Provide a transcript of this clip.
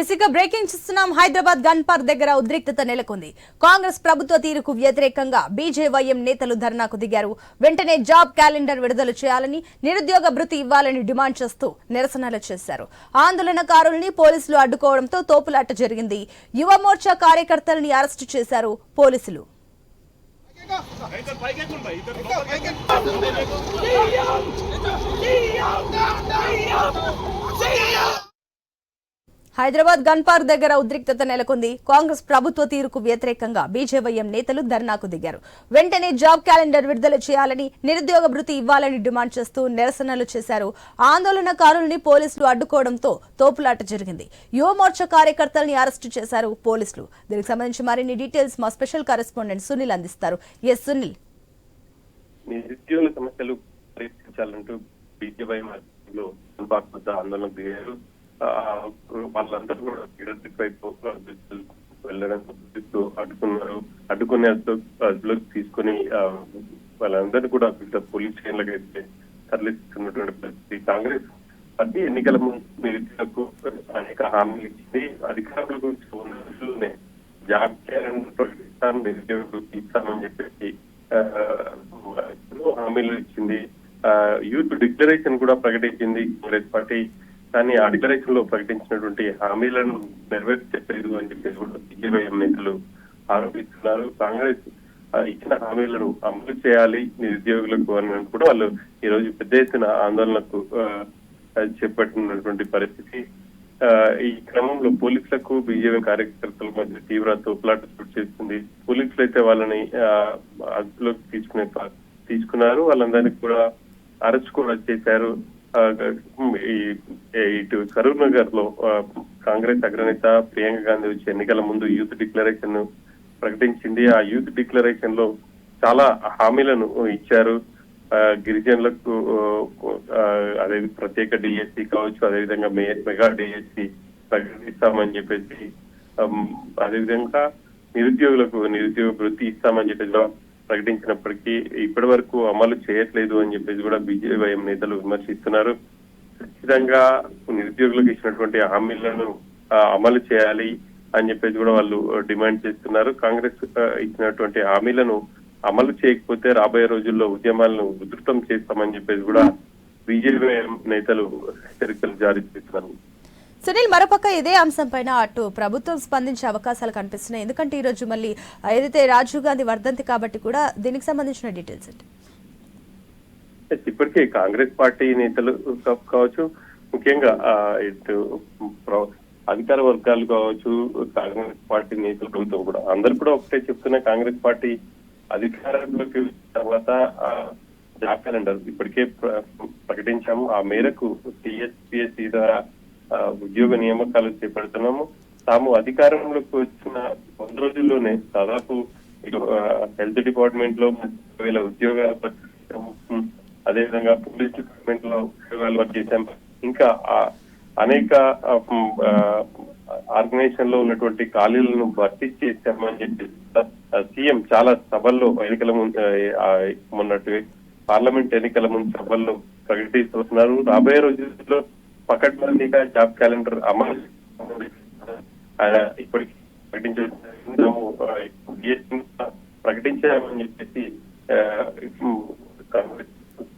ఎసిక breaking చూస్తున్నాం. Hyderabad gun park దగ్గర ఉద్రిక్తత నెలకొంది. కాంగ్రెస్ ప్రభుత్వ తీరుకు వ్యతిరేకంగా బీజేవైఎం నేతలు ధర్నాకు దిగారు. వెంటనే జాబ్ క్యాలెండర్ విడుదల చేయాలని నిరుద్యోగ భృతి ఇవ్వాలని డిమాండ్ చేస్తూ నిరసనలు చేశారు. ఆందోళనకారుల్ని పోలీసులు అడ్డుకోవడంతో తోపులాట జరిగింది. యువ మోర్చా కార్యకర్తల్ని అరెస్టు చేశారు పోలీసులు. హైదరాబాద్ గన్ పార్క్ దగ్గర ఉద్రిక్తత నెలకొంది. కాంగ్రెస్ ప్రభుత్వ తీరుకు వ్యతిరేకంగా బీజేవైఎం నేతలు ధర్నాకు దిగారు. వెంటనే జాబ్ క్యాలెండర్ విడుదల చేయాలని నిరుద్యోగ భృతి ఇవ్వాలని డిమాండ్ చేస్తూ నిరసనలు చేశారు. ఆందోళనకారుల్ని పోలీసులు అడ్డుకోవడంతో తోపులాట జరిగింది. యువమోర్చా కార్యకర్తల్ని అరెస్టు చేశారు పోలీసులు. దీనికి సంబంధించి మరిన్ని డీటెయిల్స్ మా స్పెషల్ కరెస్పాండెంట్ సునీల్ అందిస్తారు. ఎస్ సునీల్. సమస్యలు పరిష్కరించాలంటూ ఆందోళనకు దిగారు. వాళ్ళందరూ కూడా వెళ్ళడం అడ్డుకున్నారు. అడ్డుకునే అదుపులోకి తీసుకుని వాళ్ళందరినీ కూడా వివిధ పోలీస్ స్టేషన్లకు అయితే తరలిస్తున్నటువంటి పరిస్థితి. కాంగ్రెస్ పార్టీ ఎన్నికల ముందు నిరుద్యోగులకు అనేక హామీలు ఇచ్చింది. అధికారులకు ఉన్న రోజుల్లోనే జాబ్ చేయాలని ప్రకటిస్తాను నిరుద్యోగులకు ఇస్తామని చెప్పేసి హామీలు ఇచ్చింది. ఆ, యూత్ డిక్లరేషన్ కూడా ప్రకటించింది. కాంగ్రెస్ పార్టీ కానీ ఆ డిక్లరేషన్లో ప్రకటించినటువంటి హామీలను నెరవేర్చలేదు అని చెప్పేసి కూడా బీజేపీ నేతలు ఆరోపిస్తున్నారు. కాంగ్రెస్ ఇచ్చిన హామీలను అమలు చేయాలి నిరుద్యోగులకు అని కూడా వాళ్ళు ఈ రోజు పెద్ద ఎత్తున ఆందోళనకు ఆ, చేపట్టినటువంటి పరిస్థితి. ఆ, ఈ క్రమంలో పోలీసులకు బీజేపీ కార్యకర్తల మధ్య తీవ్ర తోపులాట చోటు చేస్తుంది పోలీసులు అయితే వాళ్ళని ఆ, అదుపులోకి తీసుకునే తీసుకున్నారు. వాళ్ళందరినీ కూడా అరెస్ట్ కూడా చేశారు. ఇటు కరూర్ నగర్లో కాంగ్రెస్ అగ్రనేత ప్రియాంక గాంధీ వచ్చి ఎన్నికల ముందు యూత్ డిక్లరేషన్ ప్రకటించింది. ఆ యూత్ డిక్లరేషన్లో చాలా హామీలను ఇచ్చారు. ఆ, గిరిజనులకు అదే ప్రత్యేక డిఎస్సి కావచ్చు అదేవిధంగా మే- మెగా డిఎస్సి ప్రకటిస్తామని చెప్పేసి అదేవిధంగా నిరుద్యోగులకు నిరుద్యోగ వృత్తి ఇస్తామని చెప్పేసి ప్రకటించినప్పటికీ ఇప్పటి వరకు అమలు చేయట్లేదు అని చెప్పేసి కూడా బీజేపీ నేతలు విమర్శిస్తున్నారు. ఖచ్చితంగా నిరుద్యోగులకు ఇచ్చినటువంటి హామీలను అమలు చేయాలి అని చెప్పేసి కూడా వాళ్ళు డిమాండ్ చేస్తున్నారు. కాంగ్రెస్ ఇచ్చినటువంటి హామీలను అమలు చేయకపోతే రాబోయే రోజుల్లో ఉద్యమాలను ఉధృతం చేస్తామని చెప్పేసి కూడా బీజేపీ నేతలు హెచ్చరికలు జారీ చేస్తున్నారు. సునీల్ మరోపక్క ఇదే అంశం పైన అటు ప్రభుత్వం స్పందించే అవకాశాలు కనిపిస్తున్నాయి. ఎందుకంటే ఈ రోజు మళ్ళీ ఏదైతే రాజీవ్ గాంధీ వర్ధంతి కాబట్టి కూడా దీనికి సంబంధించిన డీటెయిల్స్ ఏంటి? ఇప్పటికే కాంగ్రెస్ పార్టీ నేతలు కావచ్చు ముఖ్యంగా ఇటు ప్ర- అధికార వర్గాలు కావచ్చు కాంగ్రెస్ పార్టీ నేతలు ప్రభుత్వం కూడా. అందరు కూడా ఒకటే చెప్తున్న కాంగ్రెస్ పార్టీ అధికారంలోకి తర్వాత ఆ, జాబ్ క్యాలెండర్ ఇప్పటికే ప్రకటించాము. ఆ మేరకు టీఎస్పీఎస్సీ ద్వారా ఉద్యోగ నియామకాలు చేపడుతున్నాము. తాము అధికారంలోకి వచ్చిన వంద రోజుల్లోనే దాదాపు హెల్త్ డిపార్ట్మెంట్లో వేల ఉద్యోగాలు అదేవిధంగా పోలీస్ డిపార్ట్మెంట్లో ఉద్యోగాలు చేశాం. ఇంకా ఆ అనేక ఆర్గనైజేషన్లో ఉన్నటువంటి ఖాళీలను భర్తీ చేశామని చెప్పి సీఎం చాలా సభల్లో ఎన్నికల ముందు ఆ, మొన్నటి పార్లమెంట్ ఎన్నికల ముందు సభల్లో ప్రకటిస్తున్నారు రాబోయే రోజుల్లో పకడ్బందీగా జాబ్ క్యాలెండర్ అమలు ఆయన ఇప్పటికి ప్రకటించామని చెప్పేసి ఆ,